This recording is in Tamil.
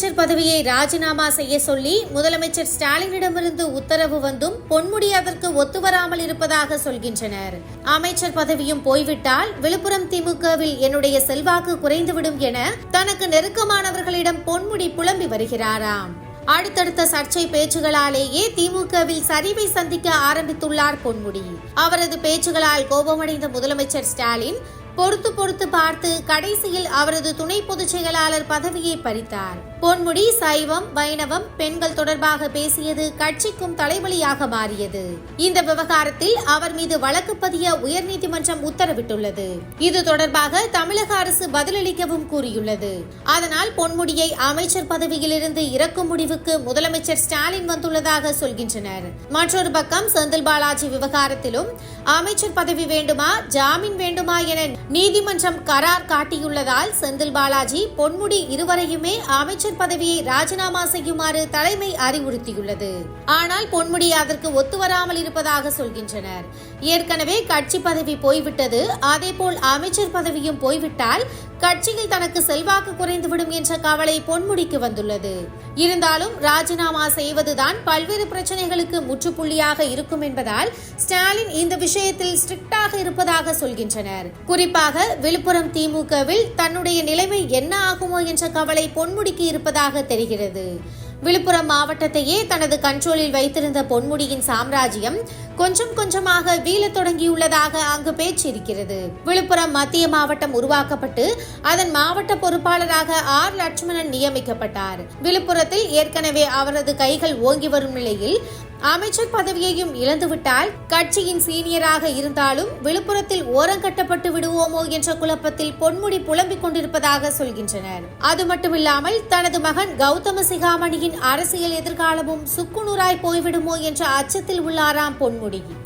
முதலமைச்சர் பதவியை ராஜினாமா செய்ய சொல்லி முதலமைச்சர் ஸ்டாலினிடமிருந்து உத்தரவு வந்தும் பொன்முடி அதற்கு ஒத்துவராமல் இருப்பதாக சொல்கின்றனர். அமைச்சர் பதவியும் போய்விட்டால் விழுப்புரம் திமுகவில் என்னுடைய செல்வாக்கு குறைந்துவிடும் என தனக்கு நெருக்கமானவர்களிடம் பொன்முடி புலம்பி வருகிறாராம். அடுத்தடுத்த சர்ச்சை பேச்சுகளாலேயே திமுகவில் சரிவை சந்திக்க ஆரம்பித்துள்ளார் பொன்முடி. அவரது பேச்சுகளால் கோபமடைந்த முதலமைச்சர் ஸ்டாலின் பொறுத்து பொறுத்து பார்த்து கடைசியில் அவரது துணை பொதுச் செயலாளர் பதவியை பறித்தார். பொன்முடி சைவம் வைணவம் பெண்கள் தொடர்பாக பேசியது கட்சிக்கும் தலைவலியாக மாறியது. இந்த விவகாரத்தில் அவர் மீது வழக்கு பதிய உயர்நீதிமன்றம் உத்தரவிட்டுள்ளது. இது தொடர்பாக தமிழக அரசு பதிலளிக்கவும் கூறியுள்ளது. அதனால் பொன்முடியை அமைச்சர் பதவியிலிருந்து இறக்கும் முடிவுக்கு முதலமைச்சர் ஸ்டாலின் வந்துள்ளதாக சொல்கின்றனர். மற்றொரு பக்கம் செந்தில் பாலாஜி விவகாரத்திலும் அமைச்சர் பதவி வேண்டுமா ஜாமீன் வேண்டுமா என நீதிமன்றம் கரார் காட்டியுள்ளதால் செந்தில் பாலாஜி பொன்முடி இருவரையுமே அமைச்சர் பதவியை ராஜினாமா செய்யுமாறு தலைமை அறிவுறுத்தியுள்ளது. ஆனால் பொன்முடி அதற்கு ஒத்துவராமல் இருப்பதாக சொல்கின்றனர். ஏற்கனவே கட்சி பதவி போய்விட்டது அதேபோல் அமைச்சர் பதவியும் போய்விட்டால் கட்சியில் தனக்கு செல்வாக்கு குறைந்துவிடும் என்ற கவலை பொன்முடிக்கு வந்துள்ளது. இருந்தாலும் ராஜினாமா செய்வதுதான் பல்வேறு பிரச்சனைகளுக்கு முற்றுப்புள்ளியாக இருக்கும் என்பதால் ஸ்டாலின் இந்த விஷயத்தில் ஸ்ட்ரிக்டாக இருப்பதாக சொல்கின்றனர். குறிப்பாக விழுப்புரம் திமுகவில் தன்னுடைய நிலைமை என்ன ஆகுமோ என்ற கவலை பொன்முடிக்கு இருப்பதாக தெரிகிறது. விழுப்புரம் மாவட்டத்தையே தனது கண்ட்ரோலில் வைத்திருந்த பொன்முடியின் சாம்ராஜ்யம் கொஞ்சம் கொஞ்சமாக வீழத் தொடங்கியுள்ளதாக அங்கு பேச்சு இருக்கிறது விழுப்புரம் மத்திய மாவட்டம் உருவாக்கப்பட்டு அதன் மாவட்ட பொறுப்பாளராக ஆர் லட்சுமணன் நியமிக்கப்பட்டார். விழுப்புரத்தில் ஏற்கனவே அவரது கைகள் ஓங்கி வரும் நிலையில் அமைச்சர் பதவியையும் இழந்துவிட்டால் கட்சியின் சீனியராக இருந்தாலும் விழுப்புரத்தில் ஓரங்கட்டப்பட்டு விடுவோமோ என்ற குழப்பத்தில் பொன்முடி புலம்பிக் கொண்டிருப்பதாக சொல்கின்றனர். அது மட்டுமில்லாமல் தனது மகன் கௌதம சிகாமணியின் அரசியல் எதிர்காலமும் சுக்குநூறாய் போய்விடுமோ என்ற அச்சத்தில் உள்ளாராம் பொன்முடி. orillita.